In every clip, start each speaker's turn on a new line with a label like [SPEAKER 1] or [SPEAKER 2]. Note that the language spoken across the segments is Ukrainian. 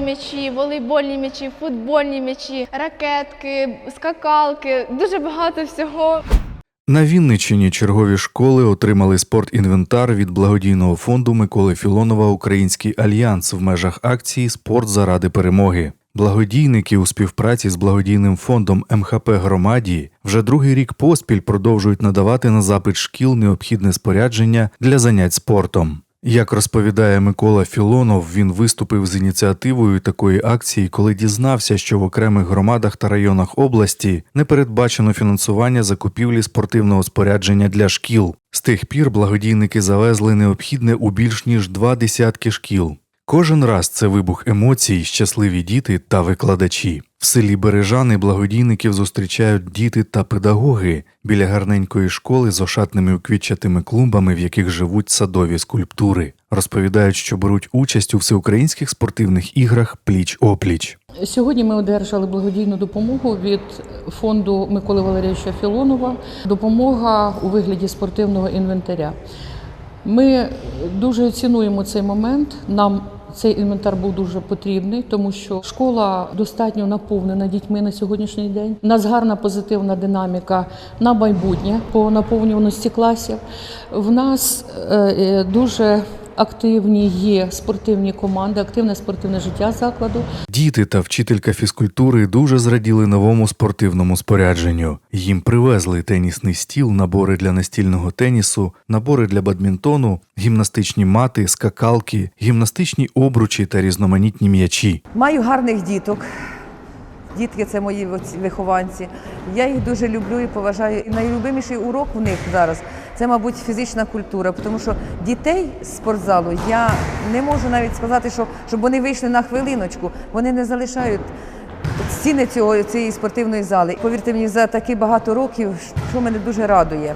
[SPEAKER 1] м'ячі, волейбольні м'ячі, футбольні м'ячі, ракетки, скакалки, дуже багато всього.
[SPEAKER 2] На Вінниччині чергові школи отримали спортінвентар від благодійного фонду Миколи Філонова Український альянс в межах акції Спорт заради перемоги. Благодійники у співпраці з благодійним фондом МХП Громаді вже другий рік поспіль продовжують надавати на запит шкіл необхідне спорядження для занять спортом. Як розповідає Микола Філонов, він виступив з ініціативою такої акції, коли дізнався, що в окремих громадах та районах області не передбачено фінансування закупівлі спортивного спорядження для шкіл. З тих пір благодійники завезли необхідне у більш ніж два десятки шкіл. Кожен раз це вибух емоцій, щасливі діти та викладачі. В селі Бережани благодійників зустрічають діти та педагоги біля гарненької школи з ошатними уквітчатими клумбами, в яких живуть садові скульптури. Розповідають, що беруть участь у всеукраїнських спортивних іграх пліч-опліч.
[SPEAKER 3] Сьогодні ми одержали благодійну допомогу від фонду Миколи Валерійовича Філонова. Допомога у вигляді спортивного інвентаря. Ми дуже цінуємо цей момент. Нам цей інвентар був дуже потрібний, тому що школа достатньо наповнена дітьми на сьогоднішній день. У нас гарна позитивна динаміка на майбутнє по наповнюваності класів. В нас е, е, дуже активні є спортивні команди, активне спортивне життя закладу.
[SPEAKER 2] Діти та вчителька фізкультури дуже зраділи новому спортивному спорядженню. Їм привезли тенісний стіл, набори для настільного тенісу, набори для бадмінтону, гімнастичні мати, скакалки, гімнастичні обручі та різноманітні м'ячі.
[SPEAKER 4] Маю гарних діток. Дітки це мої вихованці. Я їх дуже люблю і поважаю. І найлюбиміший урок у них зараз це, мабуть, фізична культура, тому що дітей з спортзалу я не можу навіть сказати, що щоб вони вийшли на хвилиночку, вони не залишають стіни цього цієї спортивної зали. Повірте мені, за такі багато років, що мене дуже радує,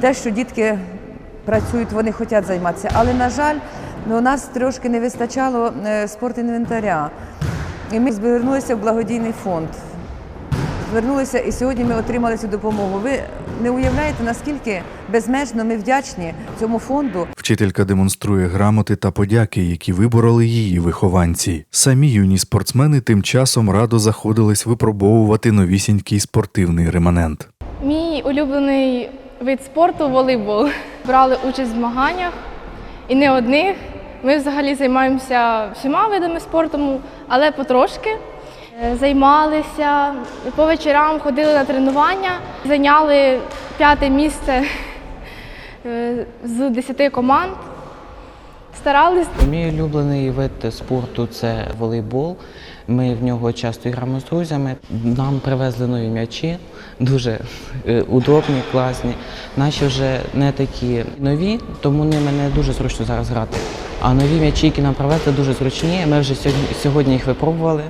[SPEAKER 4] те, що дітки працюють, вони хочуть займатися. Але на жаль, ну, у нас трошки не вистачало е, спортінвентаря. І ми звернулися в благодійний фонд. Звернулися і сьогодні ми отримали цю допомогу. Ви не уявляєте, наскільки безмежно ми вдячні цьому фонду.
[SPEAKER 2] Вчителька демонструє грамоти та подяки, які вибороли її вихованці. Самі юні спортсмени тим часом радо заходились випробовувати новісінький спортивний реманент.
[SPEAKER 1] Мій улюблений вид спорту волейбол. Брали участь в змаганнях і не одних. Ми взагалі займаємося всіма видами спорту, але потрошки. Займалися по вечорам, ходили на тренування, зайняли п'яте місце е, з 10 команд. Старались
[SPEAKER 5] Мій улюблений вид спорту це волейбол. Ми в нього часто граємо з друзями. Нам привезли нові м'ячі, дуже е, удобні, класні. Наші вже не такі нові, тому ними не дуже зручно зараз грати. А нові м'ячі, які нам привезли, дуже зручні. Ми вже сьогодні, сьогодні їх випробували.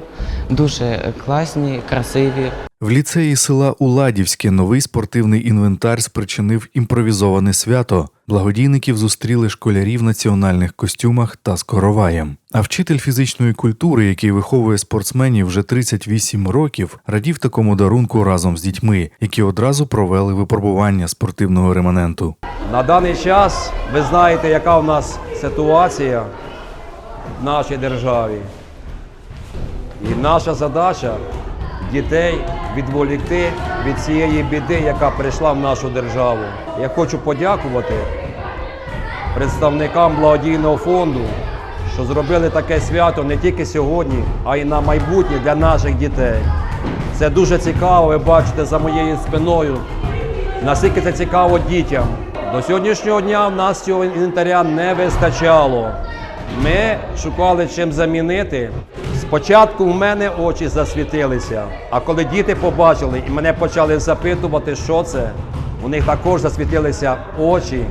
[SPEAKER 5] Дуже класні, красиві.
[SPEAKER 2] В ліцеї села Уладівське новий спортивний інвентар спричинив імпровізоване свято. Благодійників зустріли школярі в національних костюмах та з короваєм. А вчитель фізичної культури, який виховує спортсменів вже 38 років, радів такому дарунку разом з дітьми, які одразу провели випробування спортивного реманенту.
[SPEAKER 6] На даний час ви знаєте, яка в нас ситуація в нашій державі. І наша задача дітей відволікти від цієї біди, яка прийшла в нашу державу. Я хочу подякувати представникам благодійного фонду, що зробили таке свято не тільки сьогодні, а й на майбутнє для наших дітей. Це дуже цікаво, ви бачите за моєю спиною, наскільки це цікаво дітям. До сьогоднішнього дня в нас цього інвентаря не вистачало. Ми шукали чим замінити. Спочатку в мене очі засвітилися, а коли діти побачили і мене почали запитувати, що це, у них також засвітилися очі.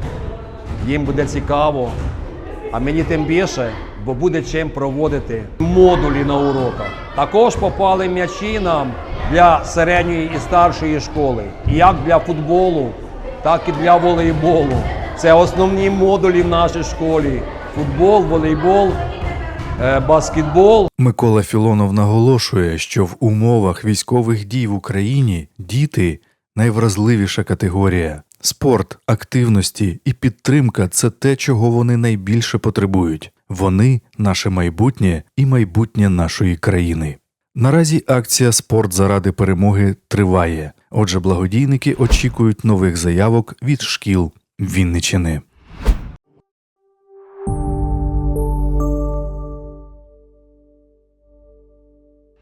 [SPEAKER 6] Їм буде цікаво, а мені тим більше, бо буде чим проводити модулі на уроках. Також попали м'ячі нам для середньої і старшої школи, як для футболу, так і для волейболу. Це основні модулі в нашій школі: футбол, волейбол, е, баскетбол.
[SPEAKER 2] Микола Філонов наголошує, що в умовах військових дій в Україні діти найвразливіша категорія. Спорт, активності і підтримка це те, чого вони найбільше потребують. Вони наше майбутнє і майбутнє нашої країни. Наразі акція Спорт заради перемоги триває. Отже, благодійники очікують нових заявок від шкіл Вінничини.